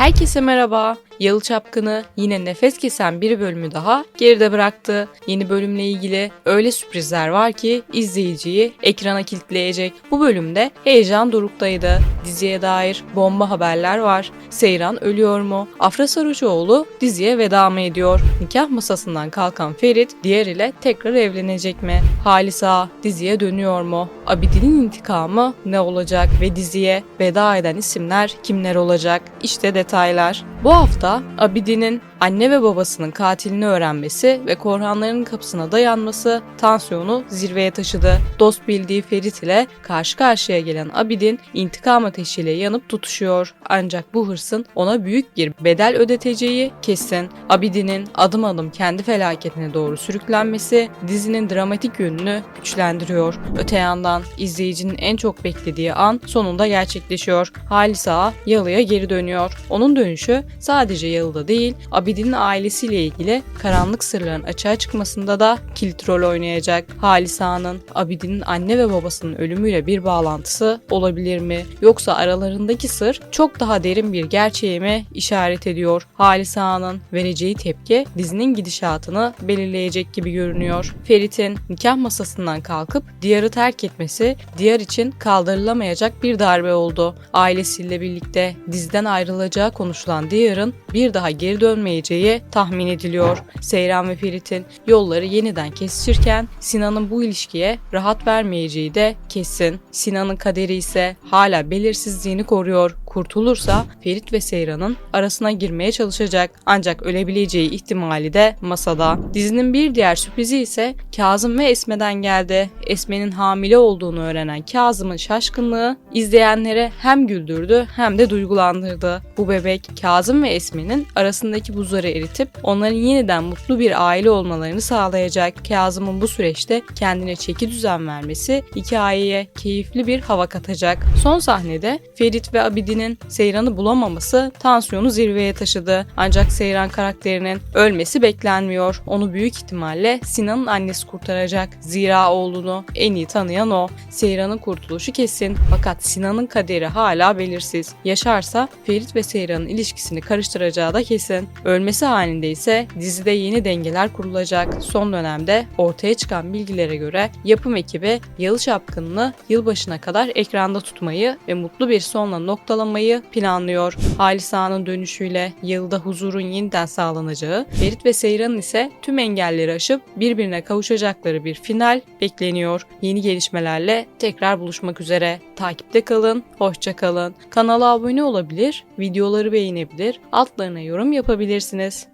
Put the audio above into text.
Herkese merhaba. Yalı Çapkını yine nefes kesen bir bölümü daha geride bıraktı. Yeni bölümle ilgili öyle sürprizler var ki izleyiciyi ekrana kilitleyecek. Bu bölümde heyecan doruktaydı. Diziye dair bomba haberler var. Seyran ölüyor mu? Afra Sarıcıoğlu diziye veda mı ediyor? Nikah masasından kalkan Ferit diğer ile tekrar evlenecek mi? Halisa diziye dönüyor mu? Abidin'in intikamı ne olacak ve diziye veda eden isimler kimler olacak? İşte detaylar. Bu hafta Abidin'in anne ve babasının katilini öğrenmesi ve Korhanların kapısına dayanması tansiyonu zirveye taşıdı. Dost bildiği Ferit ile karşı karşıya gelen Abidin intikam ateşiyle yanıp tutuşuyor. Ancak bu hırsın ona büyük bir bedel ödeteceği kesin. Abidin'in adım adım kendi felaketine doğru sürüklenmesi dizinin dramatik yönünü güçlendiriyor. Öte yandan izleyicinin en çok beklediği an sonunda gerçekleşiyor. Halis Ağa Yalı'ya geri dönüyor. Onun dönüşü sadece Yalı'da değil, Abidin'in ailesiyle ilgili karanlık sırların açığa çıkmasında da kilit rol oynayacak. Halis Ağa'nın Abidin'in anne ve babasının ölümüyle bir bağlantısı olabilir mi? Yoksa aralarındaki sır çok daha derin bir gerçeğe mi işaret ediyor? Halis Ağa'nın vereceği tepki dizinin gidişatını belirleyecek gibi görünüyor. Ferit'in nikah masasından kalkıp Diyar'ı terk etmesi Diyar için kaldırılamayacak bir darbe oldu. Ailesiyle birlikte diziden ayrılacağı konuşulan Diyar'ın bir daha geri dönmeyeceği tahmin ediliyor. Seyran ve Ferit'in yolları yeniden kesişirken Sinan'ın bu ilişkiye rahat vermeyeceği de kesin. Sinan'ın kaderi ise hala belirsizliğini koruyor. Kurtulursa Ferit ve Seyran'ın arasına girmeye çalışacak ancak ölebileceği ihtimali de masada. Dizinin bir diğer sürprizi ise Kazım ve Esme'den geldi. Esme'nin hamile olduğunu öğrenen Kazım'ın şaşkınlığı izleyenlere hem güldürdü hem de duygulandırdı. Bu bebek Kazım ve Esme'nin arasındaki buzları eritip onların yeniden mutlu bir aile olmalarını sağlayacak. Kazım'ın bu süreçte kendine çeki düzen vermesi hikayeye keyifli bir hava katacak. Son sahnede Ferit ve Abidin'in Seyran'ı bulamaması tansiyonu zirveye taşıdı. Ancak Seyran karakterinin ölmesi beklenmiyor. Onu büyük ihtimalle Sinan'ın annesi kurtaracak. Zira oğlunu en iyi tanıyan o. Seyran'ın kurtuluşu kesin. Fakat Sinan'ın kaderi hala belirsiz. Yaşarsa Ferit ve Seyran'ın ilişkisini karıştıracağı da kesin. Ölmesi halinde ise dizide yeni dengeler kurulacak. Son dönemde ortaya çıkan bilgilere göre yapım ekibi Yalı Çapkın'ını yılbaşına kadar ekranda tutmayı ve mutlu bir sonla noktalamayı planlıyor. Halis Ağa'nın dönüşüyle yılda huzurun yeniden sağlanacağı, Ferit ve Seyran'ın ise tüm engelleri aşıp birbirine kavuşacakları bir final bekleniyor. Yeni gelişmelerle tekrar buluşmak üzere. Takipte kalın, hoşça kalın. Kanala abone olabilir, videoları beğenebilir, altlarına yorum yapabilirsiniz.